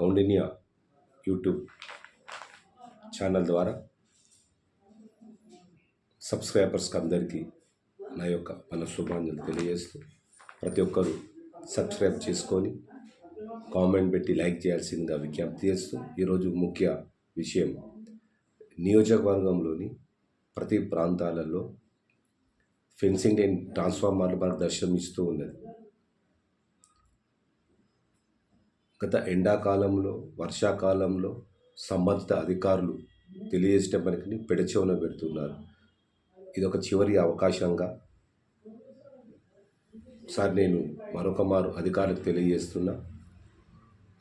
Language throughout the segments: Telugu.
కౌండిన్య యూట్యూబ్ ఛానల్ ద్వారా సబ్స్క్రైబర్స్కి అందరికీ నా యొక్క మన శుభాంజలు తెలియజేస్తూ ప్రతి ఒక్కరూ సబ్స్క్రైబ్ చేసుకొని కామెంట్ పెట్టి లైక్ చేయాల్సిందిగా విజ్ఞప్తి చేస్తూ ఈరోజు ముఖ్య విషయం నియోజకవర్గంలోని ప్రతి ప్రాంతాలలో ఫెన్సింగ్ అండ్ ట్రాన్స్ఫార్మర్లు మనకు దర్శనం ఇస్తూ ఉన్నది. గత ఎండాకాలంలో వర్షాకాలంలో సంబంధిత అధికారులు తెలియజేసిన పనికి పెడచెవున పెడుతున్నారు. ఇది ఒక చివరి అవకాశంగా సార్ నేను మరొక మారు అధికారులకు తెలియజేస్తున్నా.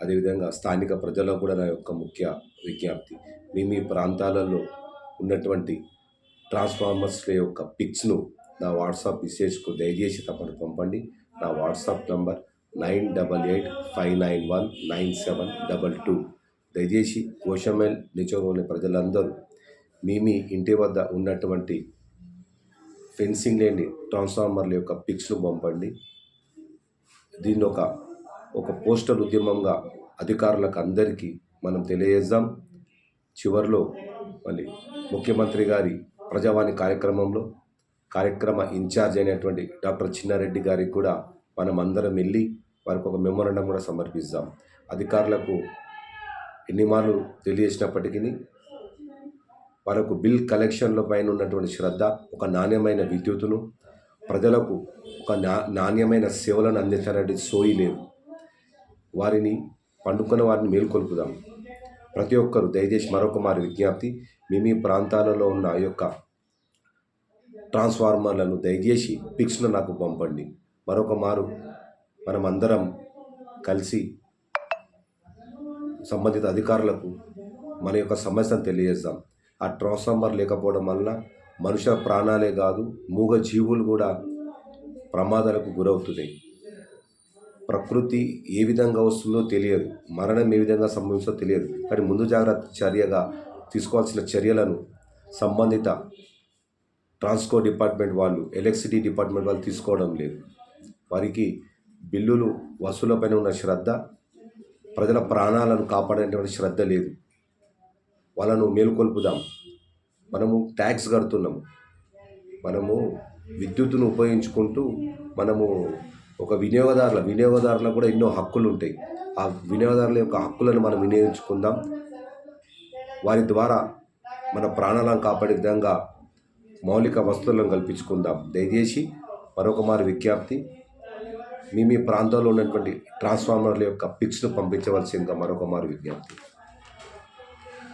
అదేవిధంగా స్థానిక ప్రజలకు కూడా నా యొక్క ముఖ్య విజ్ఞప్తి మీ మీ ప్రాంతాలలో ఉన్నటువంటి ట్రాన్స్ఫార్మర్స్ల యొక్క పిక్స్ను నా వాట్సాప్ మెసేజ్కు దయచేసి తప్పని పంపండి. నా WhatsApp number nine double eight five nine one nine seven double two. దయచేసి కోశమేల్ నిజంలోని ప్రజలందరూ మీ మీ ఇంటి వద్ద ఉన్నటువంటి ఫెన్సింగ్ లేని ట్రాన్స్ఫార్మర్ల యొక్క పిక్స్ను పంపండి. దీన్ని ఒక ఒక పోస్టల్ ఉద్యమంగా అధికారులకు అందరికీ మనం తెలియజేద్దాం. చివరిలో మళ్ళీ ముఖ్యమంత్రి గారి ప్రజావాణి కార్యక్రమంలో కార్యక్రమ ఇన్ఛార్జ్ అయినటువంటి డాక్టర్ చిన్నారెడ్డి గారికి కూడా మనం అందరం వెళ్ళి వారికి ఒక మెమోరండం కూడా సమర్పిస్తాం. అధికారులకు ఎన్ని మార్లు తెలియజేసినప్పటికీ వారికి బిల్ కలెక్షన్ల పైన ఉన్నటువంటి శ్రద్ధ ఒక నాణ్యమైన విద్యుత్తును ప్రజలకు ఒక నా నాణ్యమైన సేవలను అందించాలంటే సోయి లేదు. వారిని పండుకున్న వారిని మేల్కొల్పుదాం. ప్రతి ఒక్కరు దయచేసి మరొక మారి విజ్ఞప్తి మీ మీ ప్రాంతాలలో ఉన్న ఆ యొక్క ట్రాన్స్ఫార్మర్లను దయచేసి పిక్స్ను నాకు పంపండి. మరొక మారు మనం అందరం కలిసి సంబంధిత అధికారులకు మన యొక్క సమస్యను తెలియజేద్దాం. ఆ ట్రాన్స్ఫార్మర్ లేకపోవడం వల్ల మనుషుల ప్రాణాలే కాదు మూగ జీవులు కూడా ప్రమాదాలకు గురవుతున్నాయి. ప్రకృతి ఏ విధంగా వస్తుందో తెలియదు. మరణం ఏ విధంగా సంభవిస్తుందో తెలియదు. కానీ ముందు జాగ్రత్త చర్యగా తీసుకోవాల్సిన చర్యలను సంబంధిత ట్రాన్స్పోర్ట్ డిపార్ట్మెంట్ వాళ్ళు ఎలక్ట్రిసిటీ డిపార్ట్మెంట్ వాళ్ళు తీసుకోవడం లేదు. వారికి బిల్లులు వసూలపైన ఉన్న శ్రద్ధ ప్రజల ప్రాణాలను కాపాడేటువంటి శ్రద్ధ లేదు. వాళ్ళను మేలుకొల్పుదాం. మనము ట్యాక్స్ కడుతున్నాము. మనము విద్యుత్తును ఉపయోగించుకుంటూ మనము ఒక వినియోగదారుల వినియోగదారులకు కూడా ఎన్నో హక్కులు ఉంటాయి ఆ వినియోగదారుల యొక్క హక్కులను మనం వినియోగించుకుందాం. వారి ద్వారా మన ప్రాణాలను కాపాడే విధంగా మౌలిక వస్తువులను కల్పించుకుందాం. దయచేసి మరొక మారు విజ్ఞప్తి. మీ మీ ప్రాంతంలో ఉన్నటువంటి ట్రాన్స్ఫార్మర్ల యొక్క పిక్స్ను పంపించవలసిందిగా మరొక మారు విజ్ఞప్తి.